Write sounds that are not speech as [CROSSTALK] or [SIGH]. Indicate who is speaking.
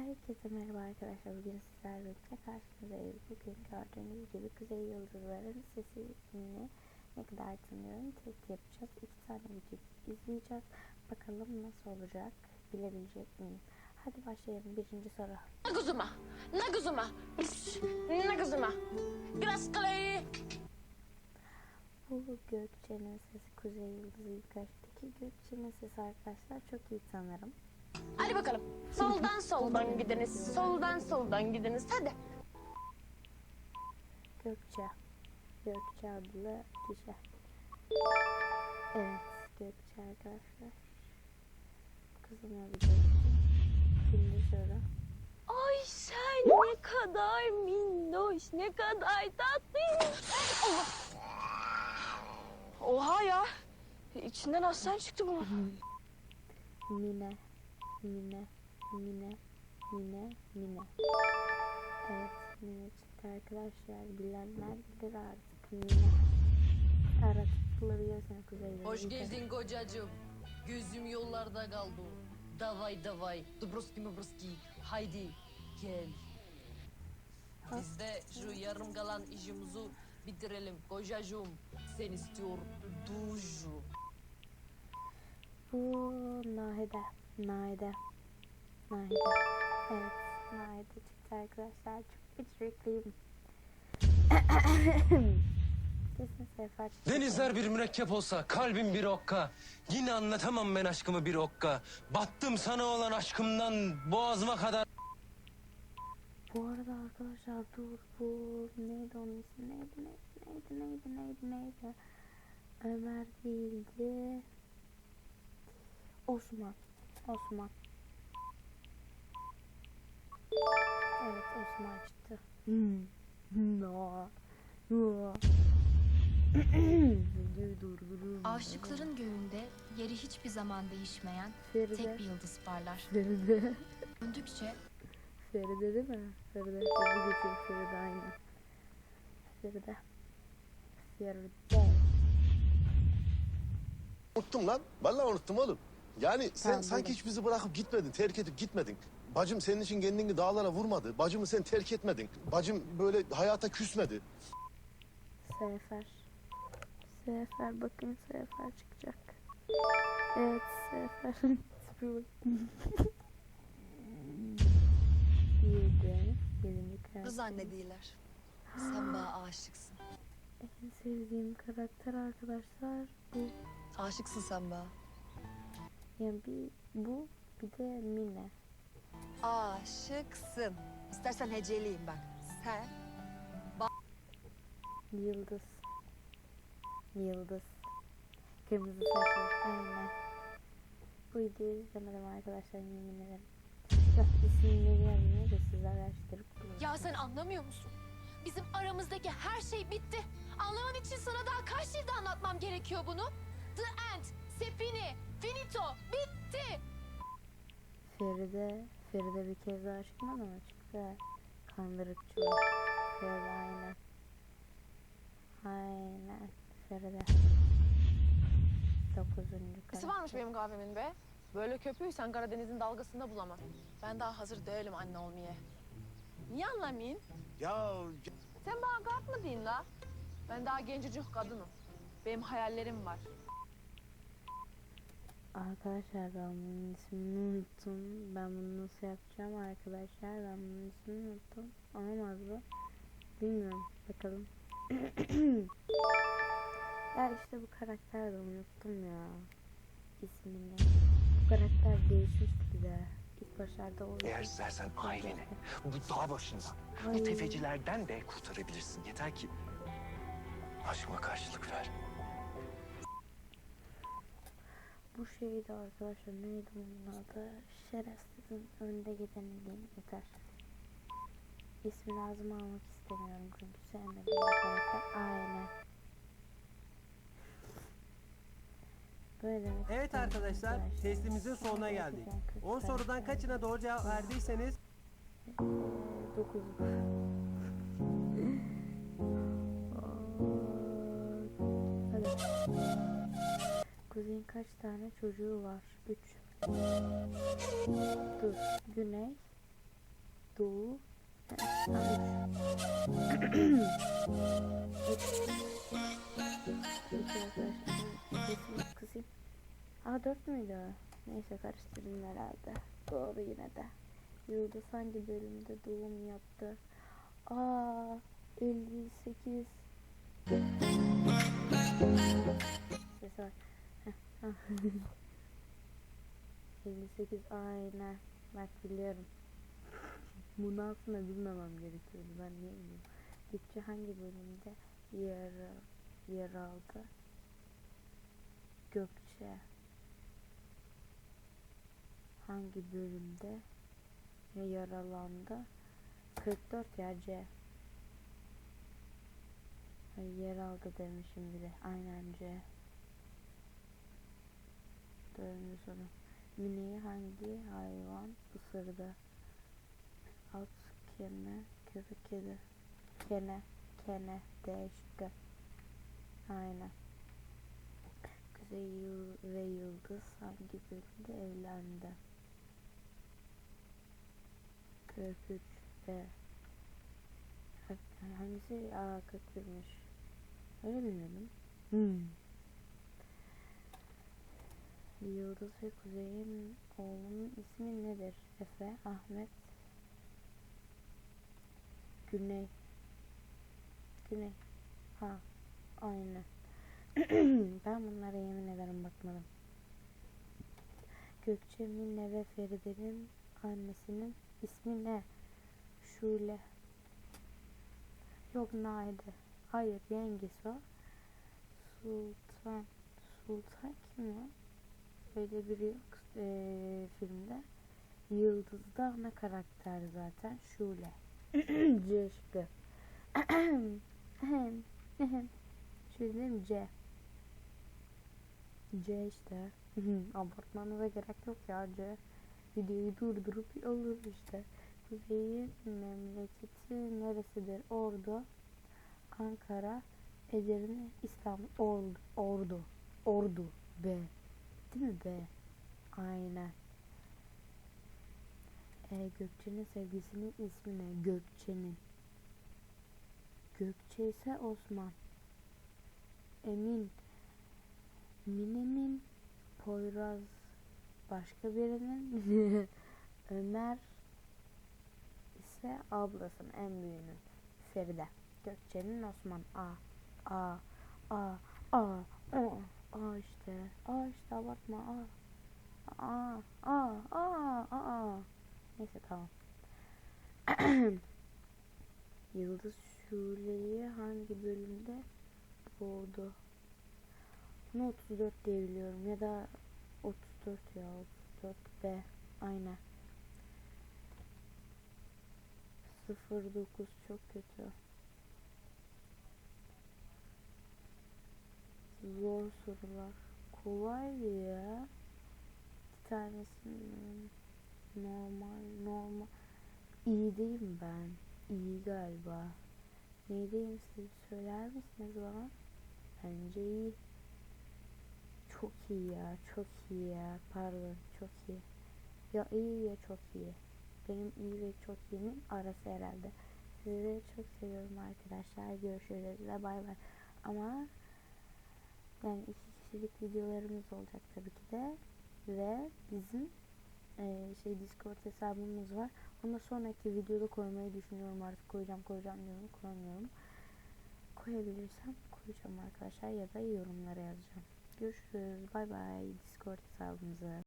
Speaker 1: Herkese merhaba arkadaşlar. Bugün sizlerle birlikte karşınızdayız. Bugün gördüğünüz gibi Kuzey Yıldızların sesini ne kadar tanıyorum test yapacağız. İki tane video izleyeceğiz. Bakalım nasıl olacak bilebilecek miyim? Hadi başlayalım. Birinci soru.
Speaker 2: Na kuzuma, na kuzuma, na kuzuma. Biraz kaleye.
Speaker 1: Bu Gökçe'nin sesi Kuzey Yıldızı yukarıdaki Gökçe'nin sesi arkadaşlar çok iyi tanırım.
Speaker 2: Hadi bakalım. Soldan [LAUGHS] soldan gidiniz, soldan soldan gidiniz. Hadi.
Speaker 1: Gökçe. Gökçe adlı kişi. Evet, Gökçe arkadaşlar. Kızım öldü. Şimdi soru.
Speaker 2: Ay sen ne kadar minnoş, ne kadar. Allah. Oha ya. İçinden aslan çıktı bunun.
Speaker 1: Mine. Mine. Mine. Mine. Mine. Evet, Mine çıktı arkadaşlar. Bilenler bilir artık. Mine. Aratıp bulabiliyorsun Kuzey'de.
Speaker 3: Hoş geldin kocacığım. Gözüm yollarda kaldı. Davay davay. Dubrovski mubrovski. Haydi gel. Biz de şu yarım kalan işimizi bitirelim. Kocacığım sen istiyor duju.
Speaker 1: Bu Nahide. Nahide. Nahide. Evet. Nahide çıktı arkadaşlar. Çok becerikliyim. [COUGHS] Kesin sefer çıktı.
Speaker 4: Denizler bir mürekkep olsa, kalbim bir okka. Yine anlatamam ben aşkımı bir okka. Battım sana olan aşkımdan boğazıma kadar.
Speaker 1: Bu arada arkadaşlar dur bu neydi onun ismi neydi neydi neydi neydi neydi neydi Ömer değildi Osman Osman Evet Osman çıktı Hmm. No. No.
Speaker 5: Aşıkların göğünde yeri hiçbir zaman değişmeyen
Speaker 1: Feride.
Speaker 5: tek bir yıldız parlar.
Speaker 1: Feride.
Speaker 5: Döndükçe
Speaker 1: Feride değil mi? Feride. Feride geçiyor Feride aynı. Feride. Feride.
Speaker 6: Unuttum lan. Vallahi unuttum oğlum. Yani sen
Speaker 1: Tamam,
Speaker 6: sanki
Speaker 1: buyurun.
Speaker 6: hiç bizi bırakıp gitmedin, terk edip gitmedin. Bacım senin için kendini dağlara vurmadı. Bacımı sen terk etmedin. Bacım böyle hayata küsmedi.
Speaker 1: Sefer. Sefer bakın Sefer çıkacak. Evet Sefer. [LAUGHS] Sıfır bakın. Yedi. Yedinci karakter.
Speaker 7: Kız anne değiller. Sen bana aşıksın.
Speaker 1: En sevdiğim karakter arkadaşlar bu.
Speaker 7: Aşıksın sen bana.
Speaker 1: Yani bir bu bir de Mine.
Speaker 7: Aşıksın. İstersen heceleyeyim bak. Sen
Speaker 1: Yıldız. Yıldız. Kırmızı saçlı. Aynen. Bu videoyu izlemedim arkadaşlar yemin ederim. Bak isimleri yazmıyor da siz araştırıp.
Speaker 2: Ya sen anlamıyor musun? Bizim aramızdaki her şey bitti. Anlaman için sana daha kaç dilde anlatmam gerekiyor bunu? The end, Sepini, Finito.
Speaker 1: Feride, Feride bir kez daha çıkmadı mı? Çıktı. Kandırıkçı. Feride aynen. Aynen. Feride. Dokuzuncu
Speaker 8: Nesi
Speaker 1: karakter.
Speaker 8: varmış benim kahvemin be? Böyle köpüğü sen Karadeniz'in dalgasında bulamam. Ben daha hazır değilim anne olmaya. Niye anlamayın?
Speaker 6: Ya
Speaker 8: Sen bana kalk mı deyin la? Ben daha gencecik kadınım. Benim hayallerim var.
Speaker 1: Arkadaşlar ben bunun ismini unuttum. Ben bunu nasıl yapacağım arkadaşlar? Ben bunun ismini unuttum. Olamaz bu. Bilmiyorum. Bakalım. [CLEARS THROAT] ya işte bu karakter de unuttum ya. ismini. Bu karakter değişmişti bir de. İlk başlarda o.
Speaker 9: Eğer istersen aileni bu dağ başından, bu tefecilerden de kurtarabilirsin. Yeter ki aşkıma karşılık ver.
Speaker 1: Bu şeydi arkadaşlar neydi bunun adı? Şerefsizin önde gideni diyeyim yeter. İsmini ağzıma almak istemiyorum çünkü sevmediğim karakter. Aynen. Böyle demek
Speaker 10: Evet
Speaker 1: istiyorum
Speaker 10: arkadaşlar, testimizin sonuna geldik. 10 sorudan kaçına doğru cevap verdiyseniz
Speaker 1: Ee, Dokuz. [LAUGHS] Hadi. Kuzey'in kaç tane çocuğu var? Üç. Dur. Güney. Doğu. Kısayım. Aa dört müydü o? Neyse karıştırdım herhalde. Doğru yine de. Yıldız hangi bölümde doğum yaptı? Aa 58. Ses var. Heh, ah. 58 aynen. Bak biliyorum. Bunu aslında bilmemem gerekiyordu. Ben niye bilmiyorum. Gökçe hangi bölümde yer, yer aldı? Gökçe hangi bölümde yaralandı? 44 yer C. Yer aldı demişim bir de. Aynen C. Dördüncü soru. Mine'yi hangi hayvan ısırdı? At, kene, köpek kedi. Kene, kene, D şıkkı. Aynen. Kuzey Yıl ve Yıldız hangi bölümde evlendi? 43 B. Ha- Hangisi? Aa 41'miş. Öyle bilmiyordum. Hmm. Yıldız ve Kuzey'in oğlunun ismi nedir? Efe, Ahmet, Güney. Güney. Ha, aynen. [CLEARS THROAT] ben bunlara yemin ederim bakmadım. Gökçe, Mine ve Feride'nin annesinin ismi ne? Şule. Yok Naide. Hayır yengesi o. Sultan. Sultan kim lan? Öyle biri yok eee, filmde. Yıldız da ana karakter zaten. Şule. [CLEARS THROAT] C şıkkı. [CLEARS THROAT] Şöyle mi? C. C işte. [CLEARS THROAT] Abartmanıza gerek yok ya C. Videoyu durdurup olur işte. Kuzey'in memleketi neresidir? Ordu, Ankara, Edirne, İstanbul, Ordu, Ordu, Ordu, B. Değil mi B? Aynen. E, Gökçe'nin sevgisinin ismi ne? Gökçe'nin. Gökçe ise Osman. Emin. Mine'nin Poyraz başka birinin [LAUGHS] Ömer ise ablasının en büyüğünün Feride. Gökçe'nin Osman A. A. A. A. A. A işte. A işte abartma A. A. A. A. A. A. Neyse tamam. [CLEARS THROAT] Yıldız Şule'yi hangi bölümde doğdu? Bunu 34 diye biliyorum ya da 34 ya 34 B aynen 09 çok kötü sorular. Kolaydı ya? Bir tanesi normal normal. İyi değilim ben. İyi galiba. Neydeyim siz söyler misiniz bana? Bence iyi. Çok iyi ya çok iyi ya. Pardon çok iyi. Ya iyi ya çok iyi. Benim iyi ve çok iyimin arası herhalde. Sizleri çok seviyorum arkadaşlar. Görüşürüz. Ve bay bay. Ama yani iki kişilik videolarımız olacak tabii ki de ve bizim e, şey discord hesabımız var onu sonraki videoda koymayı düşünüyorum artık koyacağım koyacağım diyorum koyamıyorum koyabilirsem koyacağım arkadaşlar ya da yorumlara yazacağım Görüşürüz. Bay bay. Discord hesabımıza.